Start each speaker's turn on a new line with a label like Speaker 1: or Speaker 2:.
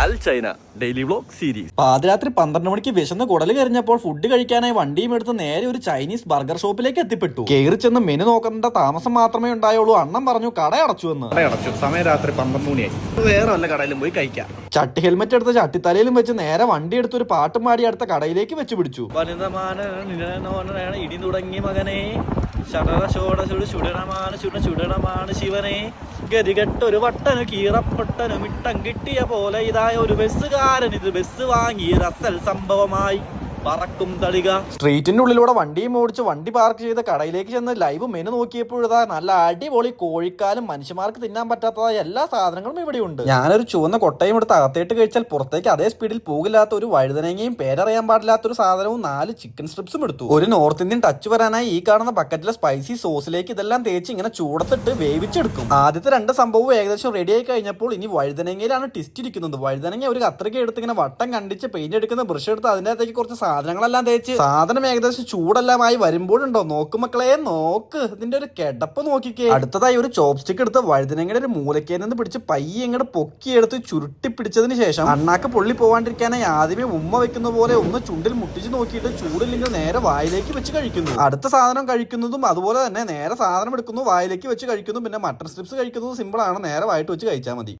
Speaker 1: അൽ China daily vlog series.
Speaker 2: പാതിരാത്രി പന്ത്രണ്ട് മണിക്ക് വിശന്ന് കുടൽ കരിഞ്ഞപ്പോൾ ഫുഡ് കഴിക്കാനായി വണ്ടിയും എടുത്ത് നേരെ ഒരു ചൈനീസ് ബർഗർ ഷോപ്പിലേക്ക് എത്തിപ്പെട്ടു. കയറി ചെന്ന് മെനു നോക്കേണ്ട താമസം മാത്രമേ ഉണ്ടായുള്ളൂ അണ്ണം പറഞ്ഞു കട അടച്ചു എന്ന്.
Speaker 1: അടച്ചു സമയം രാത്രി പന്ത്രണ്ട് മണിയായി. വേറെ വല്ല കടയിലും പോയി കഴിക്കാം.
Speaker 2: ചട്ടി ഹെൽമെറ്റ് എടുത്ത് ചട്ടിത്തലയിലും വെച്ച് നേരെ വണ്ടി എടുത്ത് ഒരു പാട്ടും പാടി അടുത്ത കടയിലേക്ക് വെച്ച് പിടിച്ചു.
Speaker 1: ഇടി തുടങ്ങി മകനെ. ശടറ ഷോട ചുടു ചുടണമാണ് ചുട ചുടണമാണ് ശിവനെ. വട്ടനു കീറപ്പൊട്ടനു മിട്ടം കിട്ടിയ പോലെ ഇതായ ഒരു ബസ്സുകാരൻ ഇത് ബസ് വാങ്ങി റസൽ സംഭവമായി. പറക്കും തളിക.
Speaker 2: സ്ട്രീറ്റിന്റെ ഉള്ളിലൂടെ വണ്ടിയും ഓടിച്ച് വണ്ടി പാർക്ക് ചെയ്ത് കടയിലേക്ക് ചെന്ന് ലൈവ് മെനു നോക്കിയപ്പോഴതാ നല്ല അടിപൊളി കോഴിക്കാലും മനുഷ്യന്മാർക്ക് തിന്നാൻ പറ്റാത്തതായ എല്ലാ സാധനങ്ങളും ഇവിടെ ഉണ്ട് ഞാനൊരു ചുവന്ന കൊട്ടയും എടുത്ത് അകത്തേട്ട് കഴിച്ചാൽ പുറത്തേക്ക് അതേ സ്പീഡിൽ പോകില്ലാത്ത ഒരു വഴുതനങ്ങയും പേരറിയാൻ പാടില്ലാത്ത ഒരു സാധനവും നാല് ചിക്കൻ സ്ട്രിപ്സും എടുത്തു. ഒരു നോർത്ത് ഇന്ത്യൻ ടച്ച് വരാനായി ഈ കാണുന്ന ബക്കറ്റിലെ സ്പൈസി സോസിലേക്ക് ഇതെല്ലാം തേച്ച് ഇങ്ങനെ ചൂടത്തിട്ട് വേവിച്ചെടുക്കും. ആദ്യത്തെ രണ്ട് സംഭവവും ഏകദേശം റെഡി ആയി കഴിഞ്ഞപ്പോൾ ഇനി വഴുതനങ്ങയിലാണ് ടിസ്റ്റ് ഇരിക്കുന്നത്. വഴുതനങ്ങ ഒരു കത്രിക എടുത്ത് ഇങ്ങനെ വട്ടം കണ്ടിച്ച് പെയിന്റ് എടുക്കുന്ന ബ്രഷ് എടുത്ത് അതിന്റെ അകത്തേക്ക് കുറച്ച് സാധനങ്ങളെല്ലാം തേച്ച്. സാധനം ഏകദേശം ചൂടെല്ലാമായി വരുമ്പോഴുണ്ടോ? നോക്ക് മക്കളെ നോക്ക്. ഇതിന്റെ ഒരു കിടപ്പ് നോക്കിക്കേ. അടുത്തതായി ഒരു ചോപ്സ്റ്റിക് എടുത്ത് വഴുതനങ്ങയുടെ ഒരു മൂലക്കേ നിന്ന് പിടിച്ച് പയ്യെ ഇങ്ങോട്ട് പൊക്കിയെടുത്ത് ചുരുട്ടി പിടിച്ചതിന് ശേഷം അണ്ണാക്ക് പൊള്ളി പോവാണ്ടിരിക്കാനായി ആദ്യമേ ഉമ്മ വെക്കുന്ന പോലെ ഒന്ന് ചുണ്ടിൽ മുട്ടിച്ച് നോക്കിയിട്ട് ചൂടില്ലെങ്കിൽ നേരെ വായിലേക്ക് വെച്ച് കഴിക്കുന്നു. അടുത്ത സാധനം കഴിക്കുന്നതും അതുപോലെ തന്നെ നേരെ സാധനം എടുക്കുന്നു വായിലേക്ക് വെച്ച് കഴിക്കുന്നു പിന്നെ മട്ടൺ സ്ട്രിപ്സ് കഴിക്കുന്നത് സിമ്പിൾ ആണ്. നേരെ വായിട്ട് വെച്ച് കഴിച്ചാൽ മതി.